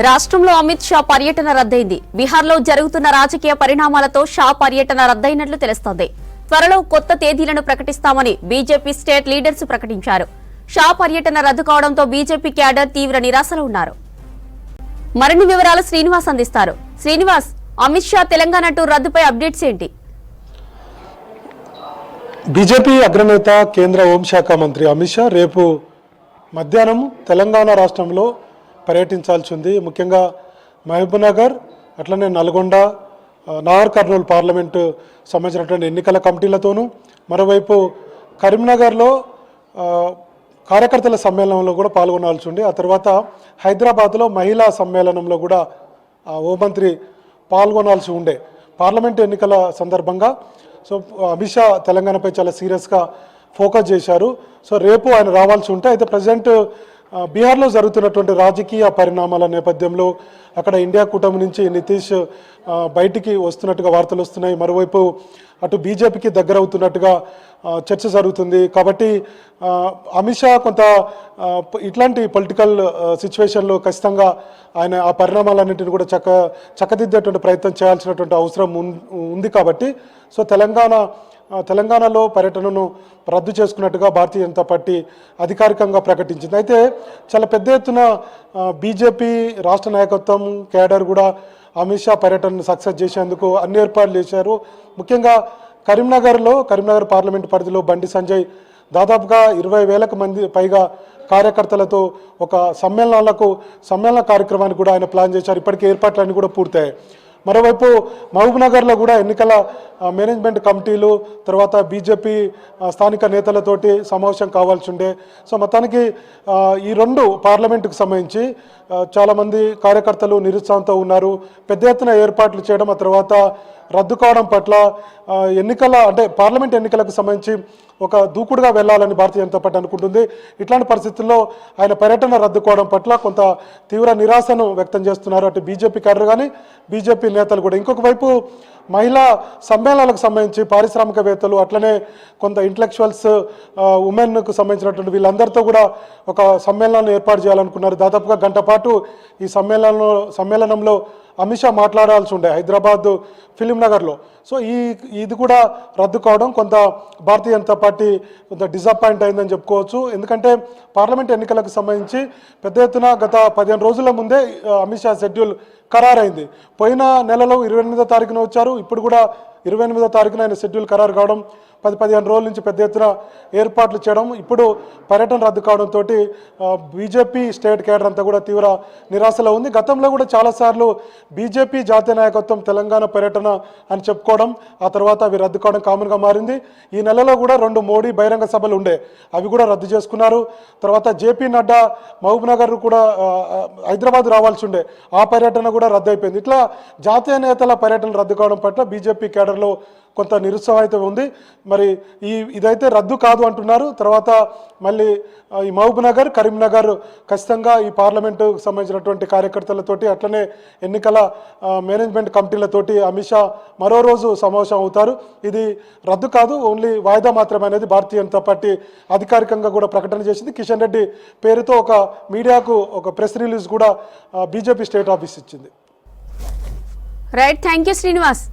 రాష్ట్రంలో అమిత్ షా పర్యటన రద్దయింది. బీహార్లో జరుగుతున్న రాజకీయ పరిణామాలతో షా పర్యటన రద్దయినట్లు తెలుస్తోంది. త్వరలో కొత్త తేదీలను ప్రకటిస్తామని బీజేపీ స్టేట్ లీడర్స్ ప్రకటించారు. షా పర్యటన రద్దు కావడంతో బీజేపీ క్యాడర్ తీవ్ర నిరాశలో ఉన్నారు. మరిన్ని వివరాలు శ్రీనివాస్ అందిస్తారు. శ్రీనివాస్ అమిత్ షా తెలంగాణ టూర్ రద్దుపై అప్డేట్స్ ఏంటి? బీజేపీ అగ్రనేత కేంద్ర హోంశాఖ మంత్రి అమిత్ షా రేపు మధ్యాహ్నం తెలంగాణ రాష్ట్రంలో పర్యటించాల్సి ఉంది. ముఖ్యంగా మహబూబ్నగర్ అట్లనే నల్గొండ ఆ, నాగర్ కర్నూలు పార్లమెంటు సంబంధించినటువంటి ఎన్నికల కమిటీలతోనూ మరోవైపు కరీంనగర్లో కార్యకర్తల సమ్మేళనంలో కూడా పాల్గొనాల్సి ఉంది. ఆ తర్వాత హైదరాబాద్లో మహిళా సమ్మేళనంలో కూడా హోంమంత్రి పాల్గొనాల్సి ఉండే పార్లమెంట్ ఎన్నికల సందర్భంగా. సో అమిత్ షా తెలంగాణపై చాలా సీరియస్గా ఫోకస్ చేశారు. సో రేపు ఆయన రావాల్సి ఉంటే అయితే ప్రజెంట్ బీహార్లో జరుగుతున్నటువంటి రాజకీయ పరిణామాల నేపథ్యంలో అక్కడ ఇండియా కూటమి నుంచి నితీష్ బయటికి వస్తున్నట్టుగా వార్తలు వస్తున్నాయి. మరోవైపు అటు బీజేపీకి దగ్గర అవుతున్నట్టుగా చర్చ జరుగుతుంది. కాబట్టి అమిత్ షా కొంత ఇట్లాంటి పొలిటికల్ సిచ్యువేషన్లో ఖచ్చితంగా ఆయన ఆ పరిణామాలన్నింటిని కూడా చక్క చక్కదిద్దేటువంటి ప్రయత్నం చేయాల్సినటువంటి అవసరం ఉంది కాబట్టి సో తెలంగాణ తెలంగాణలో పర్యటనను రద్దు చేసుకున్నట్టుగా భారతీయ జనతా పార్టీ అధికారికంగా ప్రకటించింది. అయితే చాలా పెద్ద ఎత్తున బీజేపీ రాష్ట్ర నాయకత్వం కేడర్ కూడా అమిత్ షా పర్యటనను సక్సెస్ చేసేందుకు అన్ని ఏర్పాట్లు చేశారు. ముఖ్యంగా కరీంనగర్లో కరీంనగర్ పార్లమెంట్ పరిధిలో బండి సంజయ్ దాదాపుగా ఇరవై వేలకు మంది పైగా కార్యకర్తలతో ఒక సమ్మేళనాలకు సమ్మేళన కార్యక్రమాన్ని కూడా ఆయన ప్లాన్ చేశారు. ఇప్పటికే ఏర్పాట్లన్నీ కూడా పూర్తయ్యాయి. మరోవైపు మహబూబ్నగర్లో కూడా ఎన్నికల మేనేజ్మెంట్ కమిటీలు తర్వాత బీజేపీ స్థానిక నేతలతోటి సమావేశం కావాల్సి ఉండే సో మొత్తానికి ఈ రెండు పార్లమెంటుకు సంబంధించి చాలామంది కార్యకర్తలు నిరుత్సాహంతో ఉన్నారు. పెద్ద ఎత్తున ఏర్పాట్లు చేయడం ఆ తర్వాత రద్దు కావడం పట్ల ఎన్నికల అంటే పార్లమెంట్ ఎన్నికలకు సంబంధించి ఒక దూకుడుగా వెళ్ళాలని భారతీయ జనతా పార్టీ అనుకుంటుంది. ఇట్లాంటి పరిస్థితుల్లో ఆయన పర్యటన రద్దుకోవడం పట్ల కొంత తీవ్ర నిరాశను వ్యక్తం చేస్తున్నారు అటు బీజేపీ క్యాడర్ కానీ బీజేపీ నేతలు కూడా. ఇంకొక వైపు మహిళా సమ్మేళనాలకు సంబంధించి పారిశ్రామికవేత్తలు అట్లనే కొంత ఇంటలెక్చువల్స్ ఉమెన్కు సంబంధించినటువంటి వీళ్ళందరితో కూడా ఒక సమ్మేళనాన్ని ఏర్పాటు చేయాలనుకున్నారు. దాదాపుగా గంట పాటు ఈ సమ్మేళనంలో సమ్మేళనంలో అమిత్ షా మాట్లాడాల్సి ఉండే హైదరాబాద్ ఫిలిం నగర్లో. సో ఈ ఇది కూడా రద్దు కావడం కొంత భారతీయ జనతా పార్టీ కొంత డిసప్పాయింట్ అయిందని చెప్పుకోవచ్చు. ఎందుకంటే పార్లమెంట్ ఎన్నికలకు సంబంధించి పెద్ద ఎత్తున గత పదిహేను రోజుల ముందే అమిత్ షా షెడ్యూల్ ఖరారైంది. పోయిన నెలలో ఇరవై ఎనిమిదో తారీఖున వచ్చారు. ఇప్పుడు కూడా ఇరవై ఎనిమిదో తారీఖున ఆయన షెడ్యూల్ ఖరారు కావడం పది పదిహేను రోజుల నుంచి పెద్ద ఎత్తున ఏర్పాట్లు చేయడం ఇప్పుడు పర్యటన రద్దు కావడంతో బీజేపీ స్టేట్ కేడర్ అంతా కూడా తీవ్ర నిరాశలో ఉంది. గతంలో కూడా చాలాసార్లు బీజేపీ జాతీయ నాయకత్వం తెలంగాణ పర్యటన అని చెప్పుకోవడం ఆ తర్వాత అవి రద్దు కావడం కామన్గా మారింది. ఈ నెలలో కూడా రెండు మోడీ బహిరంగ సభలు ఉండే అవి కూడా రద్దు చేసుకున్నారు. తర్వాత జేపీ నడ్డా మహబూబ్ నగర్ కూడా హైదరాబాద్ రావాల్సి ఉండే ఆ పర్యటన కూడా రద్దు అయిపోయింది. ఇట్లా జాతీయ నేతల పర్యటన రద్దు కావడం పట్ల బీజేపీ కేడర్లో కొంత నిరుత్సాహం అయితే ఉంది. మరి ఈ ఇదైతే రద్దు కాదు అంటున్నారు. తర్వాత మళ్ళీ ఈ మహబూబ్ నగర్ కరీంనగర్ ఖచ్చితంగా ఈ పార్లమెంటుకు సంబంధించినటువంటి కార్యకర్తలతోటి అట్లనే ఎన్నికల మేనేజ్మెంట్ కమిటీలతోటి అమిత్ షా మరో రోజు సమావేశం అవుతారు. ఇది రద్దు కాదు ఓన్లీ వాయిదా మాత్రమే అనేది భారతీయ జనతా పార్టీ అధికారికంగా కూడా ప్రకటన చేసింది. కిషన్ రెడ్డి పేరుతో ఒక మీడియాకు ఒక ప్రెస్ రిలీజ్ కూడా బీజేపీ స్టేట్ ఆఫీస్ ఇచ్చింది. Right thank you Srinivas